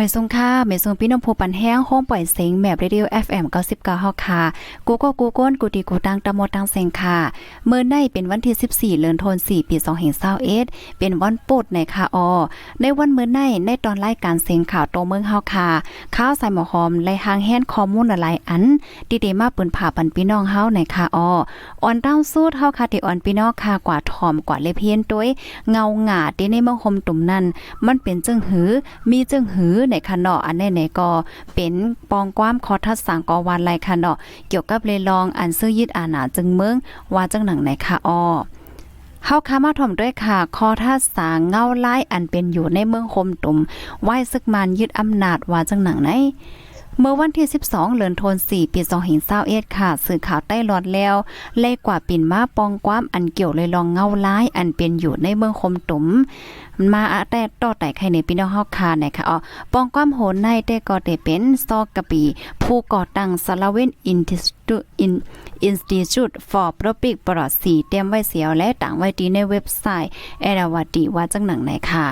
ไม่ทรงค่าไม่ทรงพี่น้องผู้ปันแห้งห้องปล่อยเสียงแมบเรดิโอ FM 99เฮาค่ะ กูก็กูก้นกูดีกูตังตะมดตังเสียงค่ะ เมื่อในเป็นวันที่ 14 เดือนธันวาคมปี2521เป็นวันปุดในค่ะออในวันเมื่อในในตอนรายการเสียงข่าวโตเมืองเฮาค่ะ ข้าวใส่หมอหอมและหางแห้นข้อมูลหลายอันดีๆมาปืนผ่าปันพี่น้องเฮาในค่ะอออ่อนเต้าสู้เฮาค่ะที่อ่อนพี่น้องค่ะกว่าทอมกว่าเลเพียนต้วยเงาหงาที่ในมืองคมตุ่มนั้น มันเป็นจึงหือมีจึงหือในคันเนาะอันแน่ๆก็เป็นปองความคอทัดสังกอวันไลคันเนาะเกี่ยวกับเลยลองอันซื้อยึดอานาจึงเมืองว่าจังหนังไหนค่ะอ้อเฮาค้ามาถ่อมด้วยค่ะ คอทัดสางเงาไล่อันเป็นอยู่ในเมืองคมตุ่มไหว้ซึกมันยึดอำนาจว่าจังหนังไหน เมื่อวันที่ 12เดือนธันวาคมปี2521ค่ะ สื่อข่าวใต้หลอดแล้ว เลขกว่าปิ่นมาปองความอันเกี่ยวเลยลองเงาร้ายอันเป็นอยู่ในเมืองคมตุมมาแต่ต่อแต่ใครในพี่น้องเฮาคานะคะอ๋อปองความโหนในแต่ก็ได้เป็นซอกกะปี ผู้ก่อตั้งสลาเวนอินทิสตูอิน Institute for Public Policy เตรียมไว้เสียวและต่างไว้ดีในเว็บไซต์เอราวดีว่าจังหนังไหนค่ะ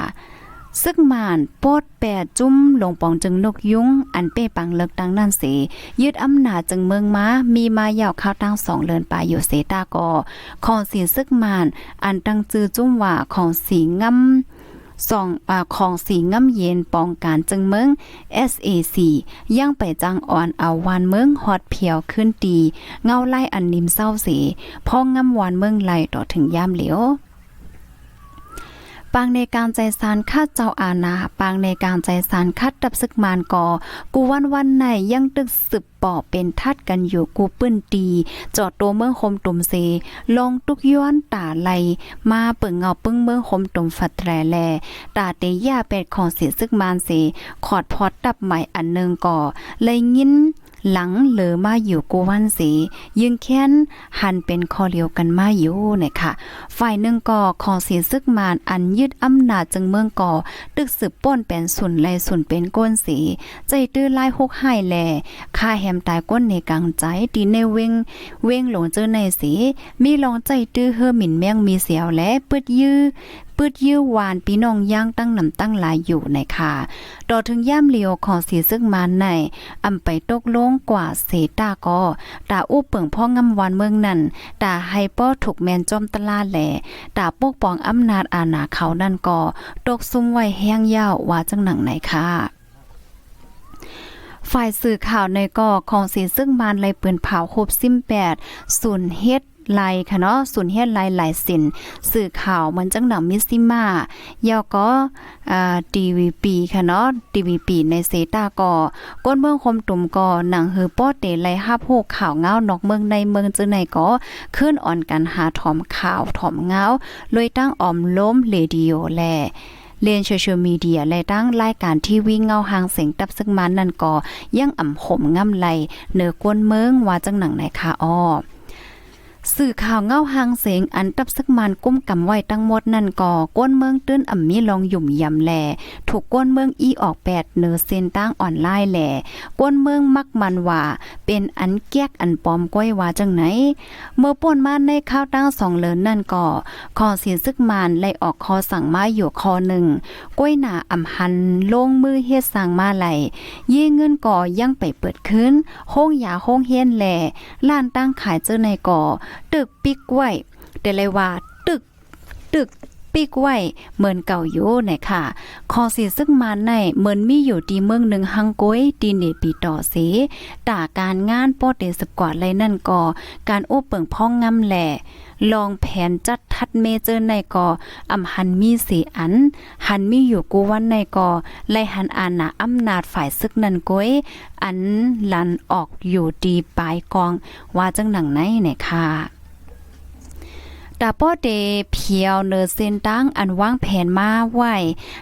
ซึ่งมานโปดแปดจุ้มลงปองจึงนกยุงอันเป้ปังเลิกดังนั่นเสยึดอำนาจจึงเมืองม้ามีมายาวข้าวตั้งสองเลินปลายอยู่เสตากอของสีซึกมานอันตั้งจือจุ้มว่าของสีงำสองอาของสีงำเย็นปองการจึงเมือง SAC ยังไปจังอ่อนเอาวานเมืองฮอดเพียวขึ้นดี เงาไล่อันนิมเศร้าเสพองำวานเมืองไหลต่อถึงยามเหลียว ปางในการใจสารคัดเจ้าอาณาปางในการใจสารคัดดับซึกมานก่อกูวันวันไหนยังตึกสืบปอเป็นทัดกันอยู่กูปื้นตีจอดตัวเมืองคมตุ่มเซลงตุกย้อนตาไหลมาเปิงเงาปึ้งเมืองคมตุ่มฟัดแตรแลตาเตย่าเป็ดของเสียซึกมานเสขอดพอดดับใหม่อันหนึงก่อเลยยิ้น หลังเหลือมาอยู่กูวันสียึงแค้นหันเป็นคอเลียวกันมาอยู่เนะคะฝ่ายหนึ่งก่อของสีซึกมานอันยึดอำนาจจึงเมืองก่อตึกสืบป้นเป็นสุนไลสุนเป็นก้นสี ใจตื้อไล่หกให้แลค่าแฮมตายก้นในกลางใจดีในเวงเวงหลงเจอในสี มีลองใจตื้อเฮอหมิ่นแมงมีเสียวและปึดยื้อ ปื้ดยื้อวานพี่น้องย่างตั้งนำตั้งหลายอยู่ในค่ะต่อถึงย่ามเลียวของสีซึ่งมานในอำไปตกลงกว่าเสตาก็ตาอู้เปิงพ่องำวานเมืองนั่นตาให้ป้อถูกแมนจอมตลาแหล่ตาปกป้องอำนาจอาณาเขานั่นก็ตกซุ่มไว้แห้งยาวว่าจังหนังไหนค่ะฝ่ายสื่อข่าวในก่อของสีซึ่งมานไลยปืนเผาคบซิมแปดศูนย์เฮ็ด ไลค่ะเนาะศูนย์เฮ็ดไลหลายสินสื่อข่าวมันจังหนังมิสซิมายอก็อ่า TVP ค่ะเนาะ TVP ในเซตาก็ก้นเมืองคมตุ่มก็หนังเฮอป้อเตไลฮับโฮกข่าวเงานอกเมืองในเมืองจื้อในก็ขึ้นอ่อนกันหาถอมข่าวถอมเงาเลยตั้งออมล้มเรดิโอแลเรียนโซเชียลมีเดียและตั้งรายการที่วิ่งเงาหางเสียงตับซึ่งมันนั่นก็ยังอ่ำขมง่ำไหลเหนือกวนเมืองว่าจังหนังไหนคะอ้อ สื่อข่าวเงาหางเสียงอันตับซึกมันกุ้มกำไว้ตั้งหมดนั่นก่อก้นเมืองตื้นอ่ำมีลองหยุ่มยำแหลถูกก้นเมืองอีออกแปดเนือเส้นตั้งออนไลน์แหล่ก้นเมืองมักมันว่า เป็นอันแก้กอันปลอมก้อยว่าจังไหน เมื่อป่นมาในข้าวตั้งสองเลินนั่นก่อคอเสียซึกมันไล่ออกคอสั่งมาอยู่คอหนึ่งก้อยหนาอ่ำหันลงมือเฮ็ดสั่งมาไหลเย่เงินก่อยังไปเปิดขึ้นห้องยาห้องเฮียนแหล่ล้านตั้งขายเจอในก่อตึกปิกไว้แต่เลยว่าตึกตึก ปิกไว้เหมือนเก่าอยู่ไหนค่ะคอสีซึ่งมาในเหมือนมีอยู่ดีเมืองหนึ่งฮังก้ยดีเนปีต่อเสตาการงานป้อเตสกว่าไรนั่นก่อการโอ้เปิงพ้องงำแหล่ลองแผนจัดทัดเมเจอร์ในก่ออำหันมีสีอัน หันมีอยู่กูวันในก่อไลหันอาณาอำนาจฝ่ายซึกนันก้ยอันลันออกอยู่ดีปลายกอง ว่าจังหนังไหนเนี่ยค่ะ ดาป้อเดเพียวเนอเซนตั้งอันวางแผนมาไว้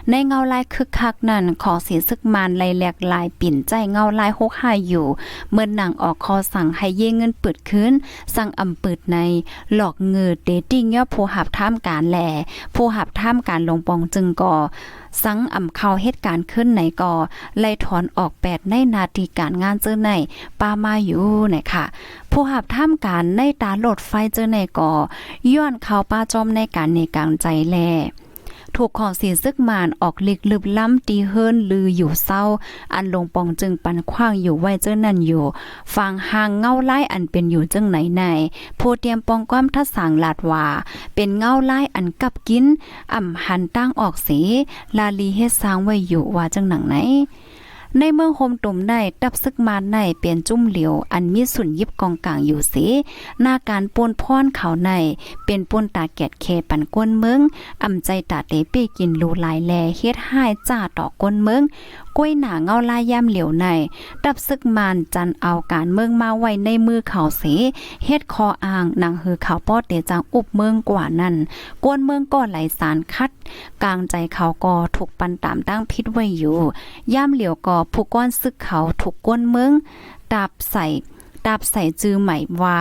ในเงาลายคึกคักนั่นขอเสียซึกมันไลแหลกลายปิ่นใจเงาลายหกหายอยู่ เมื่อหนังออกคอสั่งให้เย่เงินเปิดขึ้น สั่งอำเปิดในหลอกเงือเดติ้งย่อผู้หับท่ามการแหล่ผู้หับท่ามการลงปองจึงก่อ สังอ่ำเข้าเหตุการณ์ขึ้นไหนก่อไล่ถอนออกแปดในนาทีการงานเจอในปามาอยู่หนะคะผู้หับท่ามการในตาโหลดไฟเจอในก่อย้อนเข้าป้าจอมในการในกลางใจแล ถูกของสีซึกมานออกลิกลึบล้ำตีเฮิรนลืออยู่เศร้า อันลงปองจึงปันคว้างอยู่ไว้เจ้านั่นอยู่ฟังห่างเงาไล่อันเป็นอยู่จังไหนไหนโพเตรียมปองความทัดสางลาดว่า เป็นเงาไล่อันกับกินอ่ำหันตั้งออกสีลาลีเฮ็ดสร้างไว้อยู่ว่าจังหนังไหน ในเมืองโฮมตุ่มในดับซึกมานในเปลี่ยนจุ่มเหลียว อันมีสุนยิบกองกลางอยู่เสหน้าการปนพรเขาใน เป็นปนตาแกดเคปันก้นเมืองอ่ำใจตาเตเปกินรูหลายแลเฮ็ดให้จ้าต่อก้นเมือง กล้วยหนาเงาลายย่ำเหลียวในดับซึกมานจันเอาการเมืองมาไว้ในมือเขาเสเฮ็ดคออ่างนางฮือเขาป้อเตจังอุบเมืองกว่านั้นกวนเมืองก็ไหลสารคัด กลางใจเขาก็ถูกปันตามตั้งพิษไว้อยู่ย่ำเหลียวก็ผู้ก้อนซึกเขาถูกก้นเมืองดาบใส่ดาบใส่จือใหม่ว่า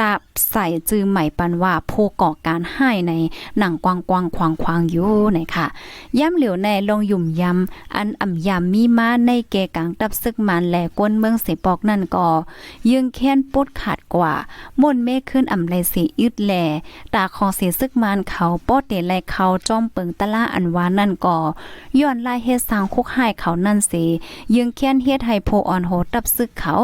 ดาใส่จือใหม่ปันว่าผู้ก่อการให้ในหนังกวางกวางควางควางอยู่นะคะย่ำเหลียวในลงยุ่มยำอันอ่ำยำมีมาในเกกลางดับซึกมันแหลก้นเมืองเสปอกนั่นก็ยึงแค้นปดขาดกว่าม่นเมฆขึ้นอ่ำไรสีอึดแลตาของเสียซึกมันเขาป้อเตไลเขาจอมเปิงตะล่าอันวานั่นก่อย้อนลายเฮ็ดสร้างคุกให้เขานั่นสิยึงแค้นเฮ็ดให้โพออนโหดับซึกเขา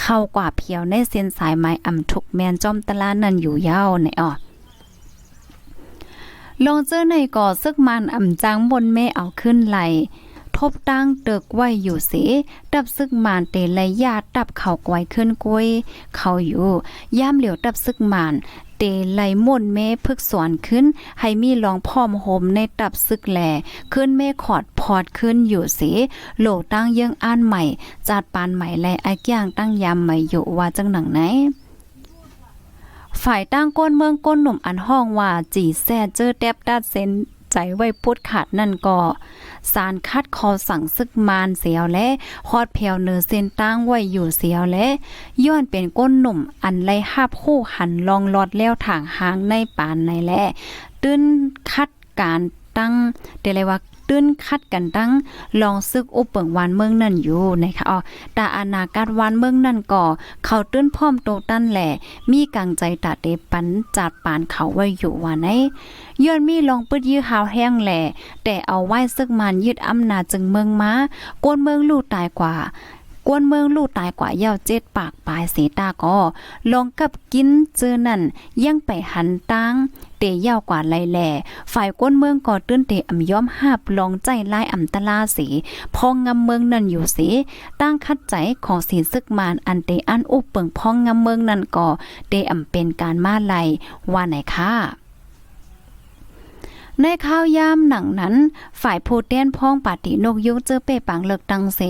เข้ากว่าเพียวในเส้นสายไม้อ่ำทุกแมนจอมตะลานั่นอยู่ยาวในอ้อลองเจอในก่อซึกมันอ่ำจางบนแม่เอาขึ้นไหลทบตั้งเตึกไว้อยู่เสดับซึกมานเตไลยาดับเขากวยขึ้นกวยเขาอยู่ย่ามเหลียวดับซึกมานเตไลม่นเมพึกสวนขึ้น ให้มีรองพร้อมโหมในดับซึกแหลขึ้นเมขอดพอดขึ้นอยู่เสโหลตั้งเยื่องอ่านใหม่ จัดปานใหม่แลไอ้ย่างตั้งยามใหม่อยู่ว่าจังหนังไหน ฝ่ายตั้งก้นเมืองก้นหนุ่มอันห้องว่าจีแซ่เจอแดบดัดเซนใจไว้พุดขาดนั่นก็สารคัดคอสั่งซึกมานเสียวและฮอดแผวเนอเส้นตั้งไว้อยู่เสียวและ ย้อนเป็นก้นหนุ่มอันไล่หับคู่หันลองลอดแล้วทางหางในปานในแลตื้นคัดการตั้งเดลยว่า ตื้นคัดกันตั้งลองซึกอุปเปิงวานเมืองนั่นอยู่นะคะอ๋อตาอนาคตวานเมืองนั่นก่อเขาตื้นพร้อมโตตั้นแหละมีกังใจตาเตปันจัดปานเขาไว้อยู่ว่าไหนย้อนมีลองปึดยื้อหาวแห้งแหล่แต่เอาไว้ซึกมันยึดอำนาจจึงเมืองมากวนเมืองลู่ตายกว่ากวนเมืองลู่ตายกว่าเย่าเจ็ดปากปลายเสตาก็ลองกับกินเจอนั่นยังไปหันตั้ง เตยาวกว่าไลแหล่ฝ่ายก้นเมืองก่อตื้นเตอำย้อมหาบลองใจลายอำตลาสีพองงำเมืองนั่นอยู่สิตั้งคัดใจของสีซึกมานอันเตอันอุปเปิงพองงำเมืองนั่นก่อเตอำเป็นการมาไลว่าไหนค่ะ ในข้าวยามหนังนั้น ฝ่ายโพเตียนพ้องปาตินกยุงเจอเป้ปังเลิกตังเซ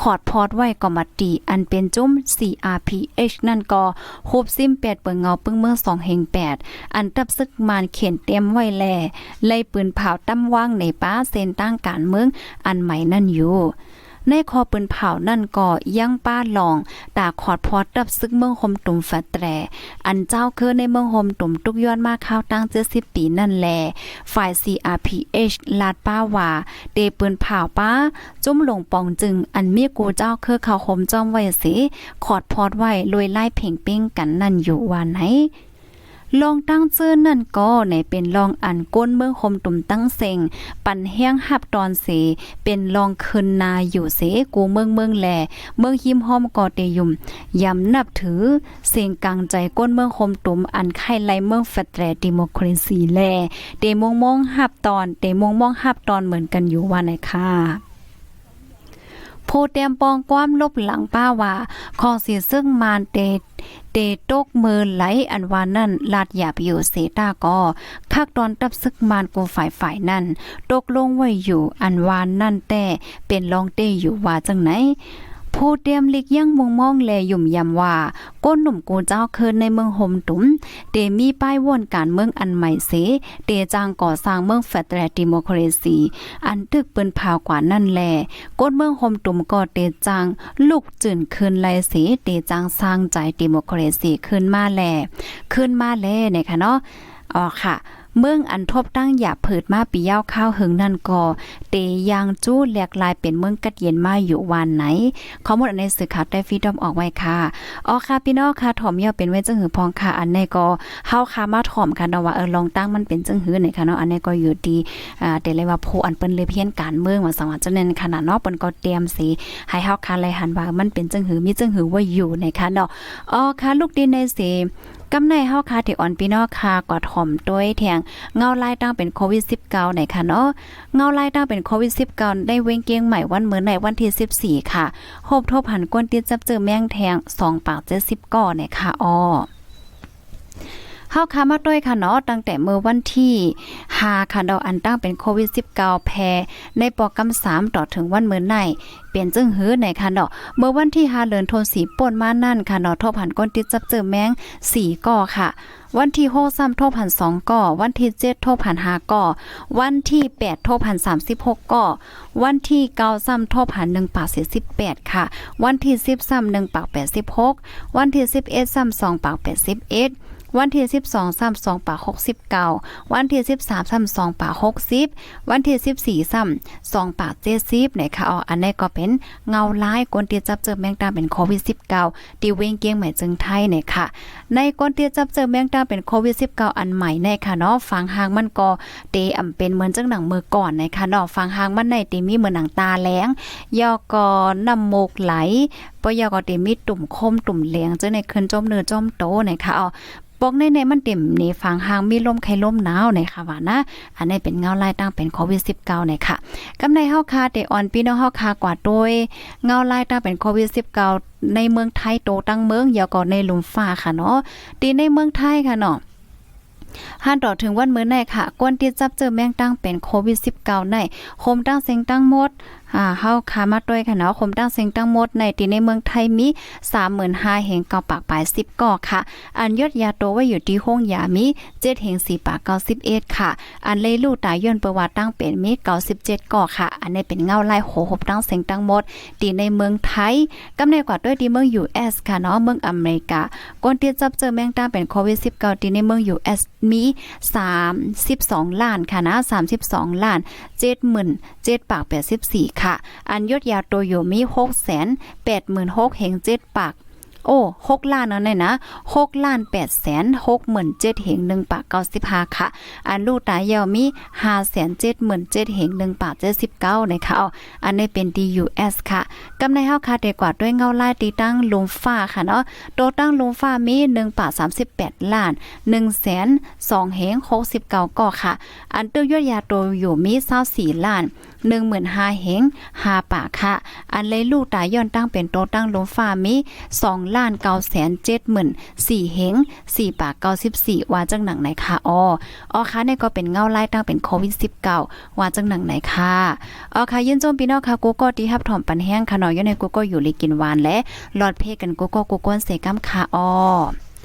ขอดพอดไว้ก็มาตีอันเป็นจุ้ม CRPH นั่นก็คูบซิมแปดเปิงเงาปึ้งเมื่อสองเฮงแปดอันตับซึกมานเขียนเต็มไว้แลไล่ปืนเผาตั้มว่างในป้าเซนตั้งการเมืองอันใหม่นั่นอยู่ ในคอปืนเผานั่นก็ยังป้าหลอง ตาขอดพอดับซึกเมืองหมตุ่มฝาแตร อันเจ้าคือในเมืองหมตุ่มตุกย้อนมาข้าวตั้งเจ็ดสิบปีนั่นแล ฝ่าย CRPH ลาดป้าว่าเดปืนเผาป้า จุ้มลงปองจึง อันเมียกูเจ้าคือเขาคมจอมไว้สิขอดพอดไว้ลอยไล่เพ่งเป้งกันนั่นอยู่วานไหน ลองตั้งเจื้อนั่นก็ในเป็นลองอันก้นเมืองคมตุ่มตั้งเซงปันแห้งหับตอนเส เป็นลองคืนนาอยู่เสกูเมืองเมืองแหลเมืองหิมห้อมกอเตยุมยำนับถือเสียงกลางใจก้นเมืองคมตุ่มอันไข่ไลเมืองแฟตแรดิโมคราซีแลเตมงมองหับตอนเตมงมองหับตอนเหมือนกันอยู่ว่าไหนค่ะ โพเตรียมปองความลบหลังป้าว่าของเสียซึ่งมานเตเตตกมือไหลอันวานั่นลาดหยาบอยู่เสตาก็คักตอนตับซึกมานกูฝ่ายฝ่ายนั่น ตกลงไว้อยู่อันวานนั่นแต่เป็นลองเตอยู่ว่าจังไหน ผู้เตรียมลิกยังมองมองแลยุ่มยำว่าก้นหนุ่มกูเจ้าเคินในเมืองโฮมตุ้มเตมีป้ายว่นการเมืองอันใหม่เสเตจางก่อสร้างเมืองแฟดแรดิโมครซีอันตึกเปิ้นพาวกว่านั่นแลก้นเมืองโฮมตุ้มก็เตจางลูกจื่นคืนไลเสเตจางสร้างใจดิโมครซีขึ้นมาแลขึ้นมาแลเนี่ยค่ะเนาะอ๋อค่ะ เมืองอันทบตั้งหยาเผิดมาปีเย้าข้าวหึงนั่นก็เตยางจู้แหลกลายเป็นเมืองกัดเย็นมาอยู่วันไหนข้อมูลอันในสื่อข่าวได้ฟีดอมออกไว้ค่ะอ๋อค่ะพี่น้องค่ะถ่อมเยาเป็นไว้จังหือพองค่ะอันในก็เฮาค่ะมาถ่อมกันเนาะว่าเออลองตั้งมันเป็นจังหือไหนค่ะเนาะอันในก็อยู่ดีอ่าแต่เลยว่าโพอันเปิ้นเลยเพี้ยนการเมืองว่าสังว่าจังนั้นขนาดเนาะเปิ้นก็เตรียมสิให้เฮาค่ะเลยหันว่ามันเป็นจังหือมีจังหือว่าอยู่ในค่ะเนาะอ๋อค่ะลูกดินในสิ กำในเฮาคาที่อ่อนพี่น้องคากว่าถ่อมด้วยแทงเงาลายตั้งเป็นโควิด 19 ไหนค่ะเนาะเงาลายตั้งเป็นโควิด 19 ได้เว้งเกียงใหม่วันเหมือนในวันที่ 14 ค่ะโฮบทบหันก้นติดจับเจอแมงแทง2ปาก70ก่อเนี่ยค่ะอ้อ เฮาคามาด้วยค่ะเนาะตั้งแต่เมื่อวันที่5ค่ะดอกอันตั้งเป็นโควิด 19 แพรในปอกำ3ต่อถึงวันเมื่อในเปลี่ยนจึงหื้อในค่ะเนาะเมื่อวันที่5เดือนธันวาคมป่นมานั่นค่ะเนาะทบหันก้นติดจับเจอแมง4ก่อค่ะวันที่หกซ้ำโทบพันสองก่อ วันที่เจ็ดโทบพันห้าก่อ วันที่แปดโทบพันสามสิบหกก่อ วันที่เก้าซ้ำโทบพันหนึ่งปากสี่สิบแปดค่ะ วันที่สิบซ้ำหนึ่งปากแปดสิบหกวันที่สิบเอ็ดซ้ำสองปากแปดสิบเอ็ด วันที่สิบสองซ้ำสองปากหกสิบเก้าวันที่สิบสามซ้ำสองปากหกสิบวันที่สิบสี่ซ้ำสองปากเจ็ดสิบไหนคะอ๋ออันนี้ก็เป็นเงาลายกวนเตียจับเจอแมงดาเป็นโควิดสิบเก้าตีเวงเกียงใหม่จึงไทยนี่ยค่ะในกวนเตียจับเจอแมงดาเป็นโควิด 19 อันใหม่ในค่ะเนาะฟังหางมันก็เตอำเป็นเหมือนจังหนังมือก่อนในค่ะเนาะฟังหางมันในเตมีเหมือนหนังตาแหลงยอกอน้ำมูกไหลปยอกอเตมีตุ่มคมตุ่มเหลียงจังในคืนจมเนื้อจมโตในค่ะเอา ปอกในในมันเต็มในฟังหางมีลมไข้ลมหนาวในค่ะว่านะอันนี้เป็นเงาลายตั้งเป็นโควิด 19 ในค่ะกำในเฮาคาเตออนพี่น้องเฮาคากว่าโดยเงาลายตั้งเป็นโควิด 19 ในเมืองไทยโตตั้งเมืองยอกอในหลุมฟ้าค่ะเนาะตีในเมืองไทยค่ะเนาะหันต่อถึงวันมื้อในค่ะ กวนที่จับเจอแมงตั้งเป็นโควิด 19 ในโคมตั้งเซ็งตั้งหมด อ่าเฮาคามาด้วยค่ะเนาะคมตั้งเซ็งตั้งหมดในที่ในเมืองไทยมี35,000แห่งเกาปากปลาย10ก่อค่ะ อันยอดยาโตไว้อยู่ที่ห้องยามี7แห่ง4ปาก91ค่ะ อันเลยลูตายย้อนประวัติตั้งเป็นมี97ก่อค่ะ อันนี้เป็นเงาไลายโหหบตั้งเซ็งตั้งหมดที่ในเมืองไทยกำเนิดกว่าด้วยที่เมือง US ค่ะเนาะเมืองอเมริกากวนที่จับเจอแมงตั้งเป็นโควิด19ที่ในเมือง US มี 32 ล้านค่ะนะ32 ล้าน70,000 7ปาก84ค่ะอันยดยาโตโยมี6 86,000เฮง7ปาก โอ้6ล้านนั่นเลยนะ6ล้าน8แสน67,000เฮง1ปาก95ค่ะ อันลูกตายาวมี5แสน77,000เฮง1ปาก79นะคะเอาอันนี้เป็น DUS ค่ะกำในเฮาคาเดกว่าด้วยเงาลายตีตั้งลมฟ้าค่ะเนาะโตตั้งลมฟ้ามี1ปาก38ล้าน1แสน2เฮง69ก่อค่ะ อันเตอยอดยาโตอยู่มี24ล้านหนึ่งหมื่นห้าเฮงห้าปากค่ะ อันเลยลูกตายย้อนตั้งเป็นโตตั้งลมฟ้ามีสองล้านเก้าแสนเจ็ดหมื่นสี่เฮงสี่ปากเก้าสิบสี่ว่าจังหนังไหนคะอ๋ออ๋อค่ะเนี่ยก็เป็นเงาไล่ตั้งเป็นโควิดสิบเก้าว่าจังหนังไหนคะอ๋อค่ะยินโจมพี่น้องค่ะกูก็ที่ฮับถอมปันแห้งค่ะเนาะอยู่ในกูก็อยู่ลีกินหวานและหลอดเพกันกูก็กูก้นเสกัมค่ะอ๋อ